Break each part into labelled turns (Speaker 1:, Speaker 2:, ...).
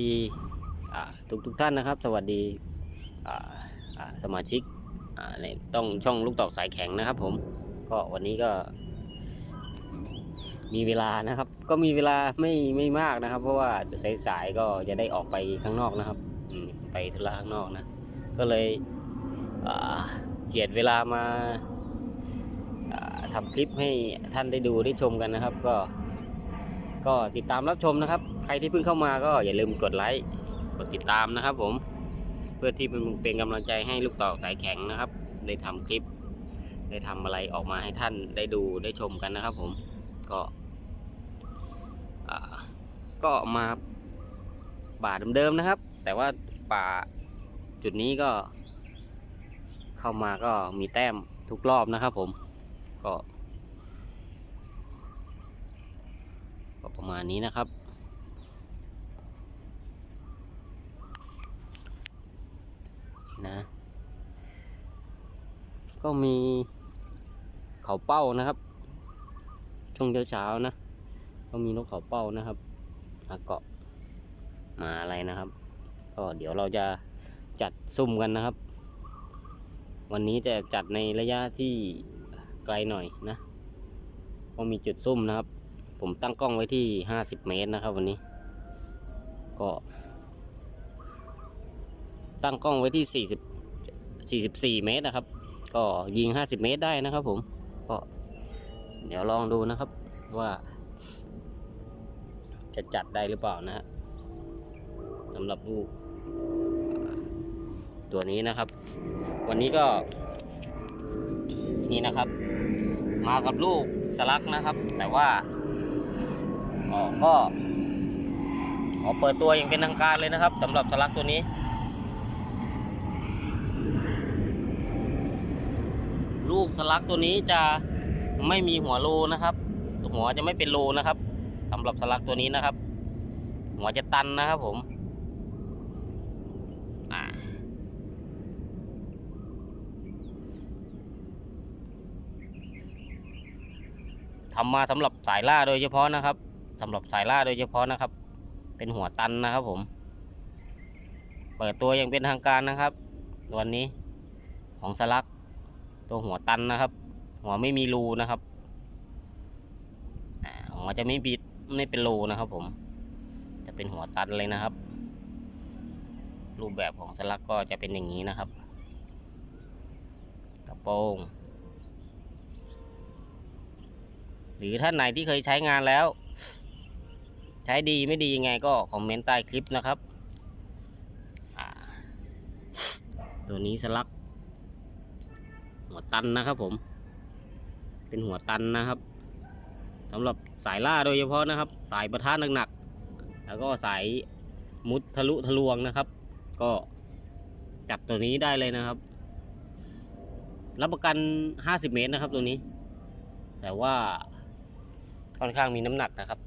Speaker 1: ดีทุกทุกท่านนะครับ สวัสดีสมาชิกในต้องช่องลูกตอกสายแข็งนะครับ ผมก็วันนี้ก็ มีเวลานะครับ ก็มีเวลาไม่ไม่มากนะครับ เพราะว่าจะสายก็จะได้ออกไปข้างนอกนะครับไปธุระข้างนอกนะ ก็เลยเจียดเวลามาทำคลิปให้ท่านได้ดูได้ชมกันนะครับ ก็ ก็ติดตามรับชมนะครับ ใครที่เพิ่งเข้ามาก็อย่าลืมกดไลค์กดติดตามนะครับผมเพื่อที่เป็นเป็นกำลังใจให้ลูกต่อสายแข็งนะครับ ได้ทำคลิป ได้ทำอะไรออกมาให้ท่านได้ดูได้ชมกันนะครับผมก็ก็มาป่าเดิมๆนะครับ แต่ว่าป่าจุดนี้ก็ เข้ามาก็มีแต้มทุกรอบนะครับผมก็ ก็ ประมาณนี้นะครับ นะ ก็มีเขาเป้านะครับ ช่วงเช้าๆนะ ก็มีนกเขาเป้านะครับมาเกาะมาอะไรนะครับ ก็เดี๋ยวเราจะจัดซุ่มกันนะครับ วันนี้จะจัดในระยะที่ไกลหน่อยนะ ก็มีจุดซุ่มนะครับ ผมตั้งกล้องไว้ที่ 50 เมตรนะครับวันนี้ ก็ ตั้งกล้องไว้ที่ 40 44 เมตรนะครับ ก็ยิง 50 เมตรได้นะครับผม ก็ เดี๋ยวลองดูนะครับว่า จะจัดได้หรือเปล่านะฮะสำหรับลูกตัวนี้นะครับ วันนี้ก็นี่นะครับ มากับลูกสลักนะครับ แต่ว่า ก็ ขอเปิดตัวอย่างเป็นทางการเลยนะครับสำหรับสลักตัวนี้ ลูกสลักตัวนี้จะไม่มีหัวรูนะครับ หัวจะไม่เป็นรูนะครับสำหรับสลักตัวนี้นะครับ หัวจะตันนะครับผมอ่าทำมาสำหรับสายล่าโดยเฉพาะนะครับ สำหรับสายล่าโดยเฉพาะนะครับ เป็นหัวตันนะครับผม เปิดตัวอย่างเป็นทางการนะครับ วันนี้ของสลัก ตัวหัวตันนะครับ หัวไม่มีรูนะครับหัวจะไม่บิดไม่เป็นรูนะครับ ผม จะเป็นหัวตันเลยนะครับ รูปแบบของสลักก็จะเป็นอย่างนี้นะครับกระโปรงหรือท่านไหนที่เคยใช้งานแล้ว ใช้ดีไม่ดียังไงก็คอมเมนต์ใต้คลิปนะครับ ตัวนี้สลัก หัวตันนะครับผม เป็นหัวตันนะครับสำหรับสายล่าโดยเฉพาะนะครับ สายประทะหนักๆแล้วก็สายมุดทะลุทะลวงนะครับ ก็จับตัวนี้ได้เลยนะครับ รับประกัน 50 เมตรนะครับตัวนี้ แต่ว่าค่อนข้างมีน้ำหนักนะครับ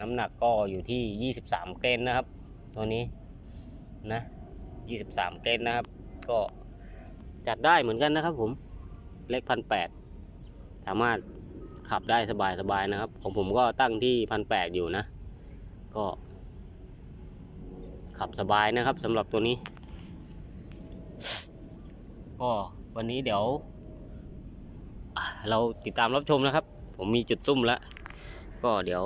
Speaker 1: น้ำหนักก็อยู่ที่ 23 เกรนนะครับ ตัวนี้นะ 23 เกรนนะครับ ก็จัดได้เหมือนกันนะครับผมเล็กพันแปดสามารถขับได้สบายสบายนะครับ ของผมก็ตั้งที่พันแปดอยู่นะ ก็ ขับสบายนะครับสำหรับตัวนี้ ก็วันนี้เดี๋ยว เราติดตามรับชมนะครับ ผมมีจุดซุ่มแล้ว ก็เดี๋ยว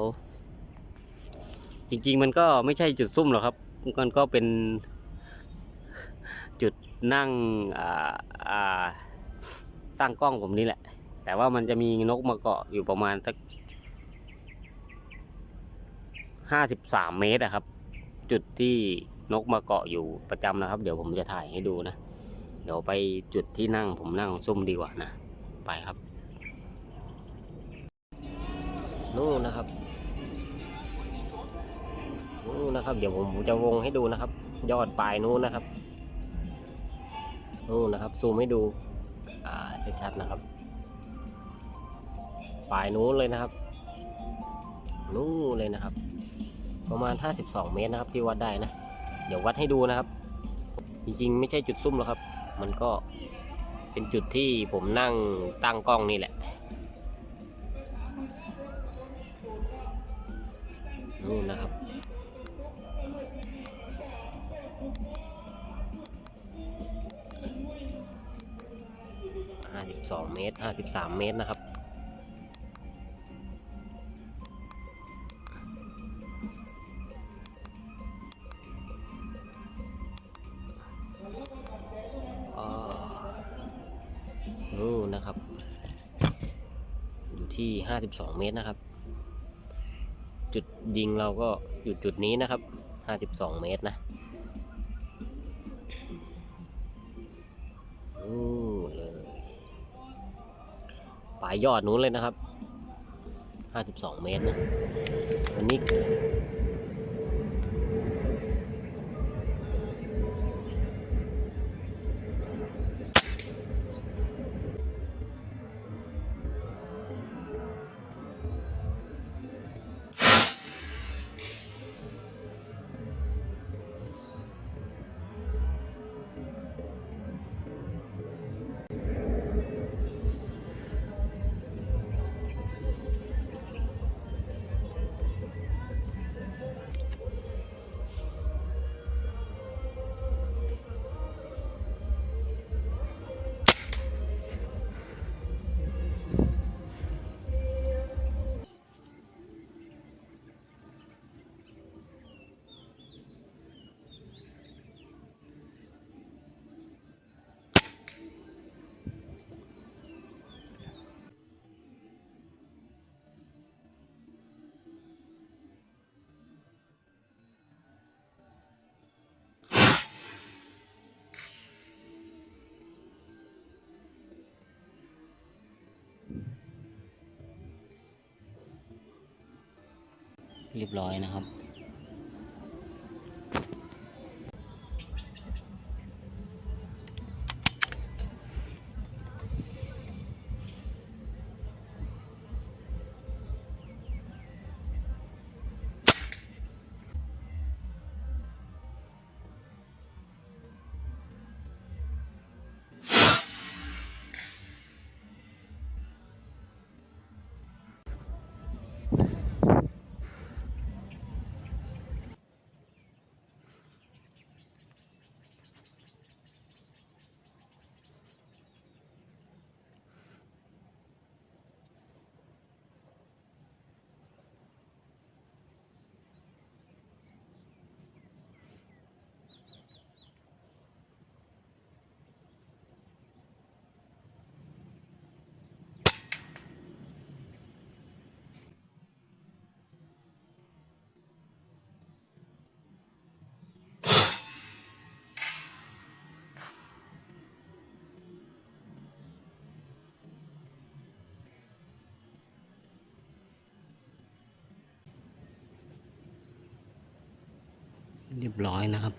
Speaker 1: จริง ๆ มันก็ไม่ใช่จุดซุ่มหรอกครับมันก็เป็นจุดนั่งตั้งกล้องผมนี่แหละ แต่ว่ามันจะมีนกมาเกาะอยู่ประมาณสักห้าสิบสามเมตรอะครับ จุดที่นกมาเกาะอยู่ประจำนะครับ เดี๋ยวผมจะถ่ายให้ดูนะ เดี๋ยวไปจุดที่นั่งผมนั่งซุ่มดีกว่านะ ไปครับนู่นนะครับ นู่นนะครับ เดี๋ยวผมจะวงให้ดูนะครับ ยอดปลายนู้นนะครับนู่นนะครับ ซูมให้ดูชัดๆนะครับปลายนู้นเลยนะครับ นู้นเลยนะครับ ประมาณ 52 เมตรนะครับ ที่วัดได้นะ เดี๋ยววัดให้ดูนะครับ จริงๆ ไม่ใช่จุดซุ่มหรอกครับ มันก็เป็นจุดที่ผมนั่งตั้งกล้องนี่แหละ 52เมตร53 เมตรนะครับ นู่นนะครับ อยู่ที่ 52 เมตรนะครับ จุดยิงเราก็อยู่จุดนี้นะครับ 52 เมตรนะ นู่นเลย ปลายยอดนู้นเลยนะครับ 52 เมตรนะวันนี้ เรียบร้อยนะครับ เรียบร้อยนะครับ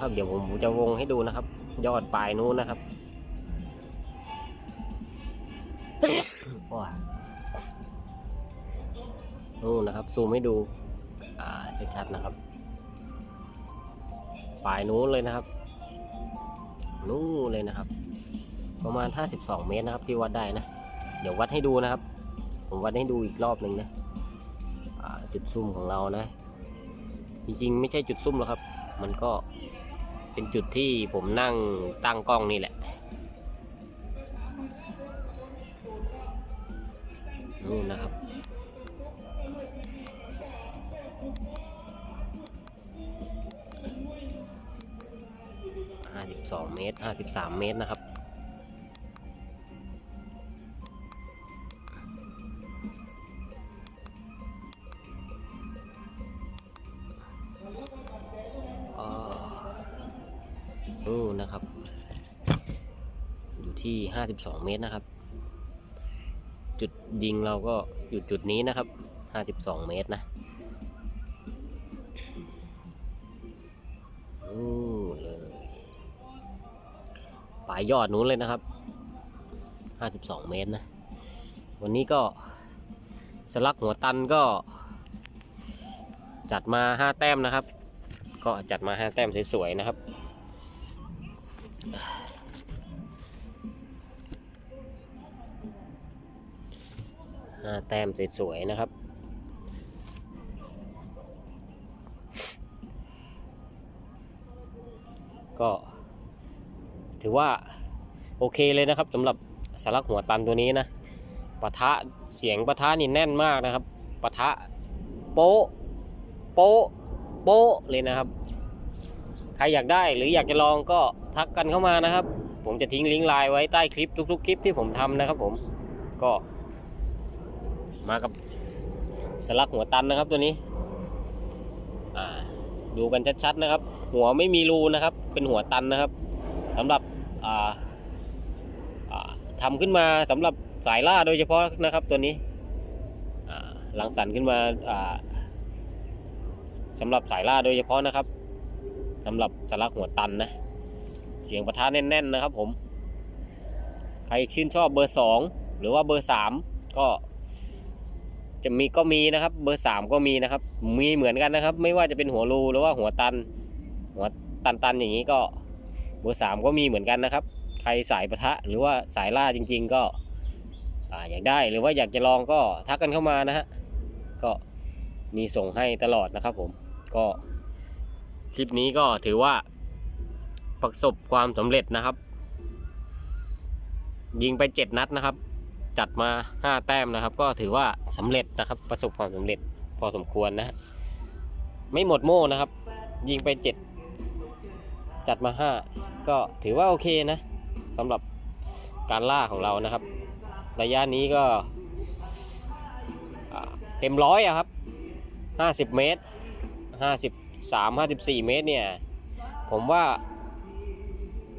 Speaker 1: นะครับ เดี๋ยวผมจะวงให้ดูนะครับ ยอดปลายนู้นนะครับว้านู่นนะครับ ซูมให้ดู อ่าชัดๆนะครับ ปลายนู้นเลยนะครับ นู้นเลยนะครับ ประมาณ 52 เมตรนะครับ ที่วัดได้นะ เดี๋ยววัดให้ดูนะครับ ผมวัดให้ดูอีกรอบหนึ่งนะจุดซุ่มของเรานะ จริงๆ ไม่ใช่จุดซุ่มหรอกครับ มันก็ เป็นจุดที่ผมนั่งตั้งกล้องนี่แหละนู่นนะครับห้าสิบสองเมตรห้าสิบสามเมตรนะครับ ที่ 52 เมตรนะครับ จุดยิงเราก็อยู่จุดนี้นะครับ 52 เมตรนะอู้เลยปลายยอดนู้นเลยนะครับ 52 เมตรนะ วันนี้ก็สลักหัวตันก็จัดมา 5 แต้มนะครับ ก็จัดมา 5 แต้มสวยๆนะครับ แต้มสวยๆนะครับ ก็ถือว่าโอเคเลยนะครับสำหรับสลักหัวตันตัวนี้นะปะทะเสียงปะทะนี่แน่นมากนะครับปะทะโป๊ะโป๊ะโป๊ะเลยนะครับ ใครอยากได้หรืออยากจะลองก็ทักกันเข้ามานะครับ ผมจะทิ้งลิงก์ไลน์ไว้ใต้คลิปทุกๆ คลิปที่ผมทำนะครับผมก็ มากับสลักหัวตันนะครับตัวนี้ อ่า ดูกันชัดๆนะครับ หัวไม่มีรูนะครับ เป็นหัวตันนะครับสำหรับอ่าทำขึ้นมาสำหรับสายล่าโดยเฉพาะนะครับตัวนี้หลังสรรค์ขึ้นมาอ่าสำหรับสายล่าโดยเฉพาะนะครับสำหรับสลักหัวตันนะเสียงประทะแน่น ๆ นะครับผม ใครชื่นชอบเบอร์สองหรือว่าเบอร์สามก็ จะมีก็มีนะครับ เบอร์สามก็มีนะครับ มีเหมือนกันนะครับ ไม่ว่าจะเป็นหัวรูหรือว่าหัวตัน หัวตันตันๆอย่างนี้ก็เบอร์สามก็มีเหมือนกันนะครับ ใครสายปะทะหรือว่าสายล่าจริง ๆ ก็ออยากได้หรือว่าอยากจะลองก็ทักกันเข้ามานะฮะก็มีส่งให้ตลอดนะครับผมก็คลิปนี้ก็ถือว่าประสบความสำเร็จนะครับ ยิงไปเจ็ดนัดนะครับ จัดมา 5 แต้มนะครับ ก็ถือว่าสำเร็จนะครับ ประสบความสำเร็จพอสมควรนะ ไม่หมดโม่นะครับ ยิงไป 7 จัดมา 5 ก็ถือว่าโอเคนะสำหรับการล่าของเรานะครับ ระยะนี้ก็เต็มร้อยอะครับ 50 เมตร 53 54 เมตรเนี่ย ผมว่า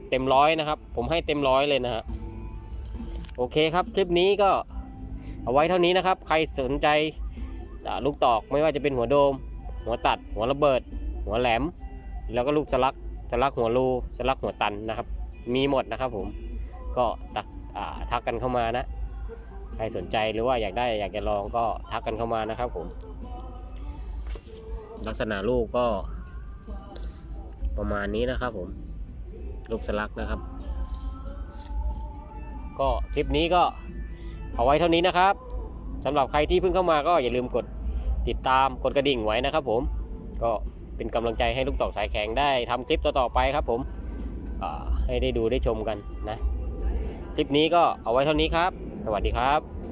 Speaker 1: เต็มร้อยนะครับ ผมให้เต็มร้อยเลยนะฮะ โอเคครับคลิปนี้ก็เอาไว้เท่านี้นะครับ ใครสนใจลูกตอกไม่ว่าจะเป็นหัวโดม หัวตัด หัวระเบิด หัวแหลม แล้วก็ลูกสลักสลักหัวรูสลักหัวตันนะครับ มีหมดนะครับผมก็ตักทักกันเข้ามานะใครสนใจหรือว่าอยากได้อยากจะลองก็ทักกันเข้ามานะครับผม ลักษณะลูกก็ประมาณนี้นะครับผม ลูกสลักนะครับ ก็คลิปนี้ก็เอาไว้เท่านี้นะครับสำหรับใครที่เพิ่งเข้ามาก็อย่าลืมกดติดตามกดกระดิ่งไว้นะครับผมก็เป็นกำลังใจให้ลูกตอกสายแข็งได้ทำคลิปต่อๆไปครับผมให้ได้ดูได้ชมกันนะคลิปนี้ก็เอาไว้เท่านี้ครับ สวัสดีครับ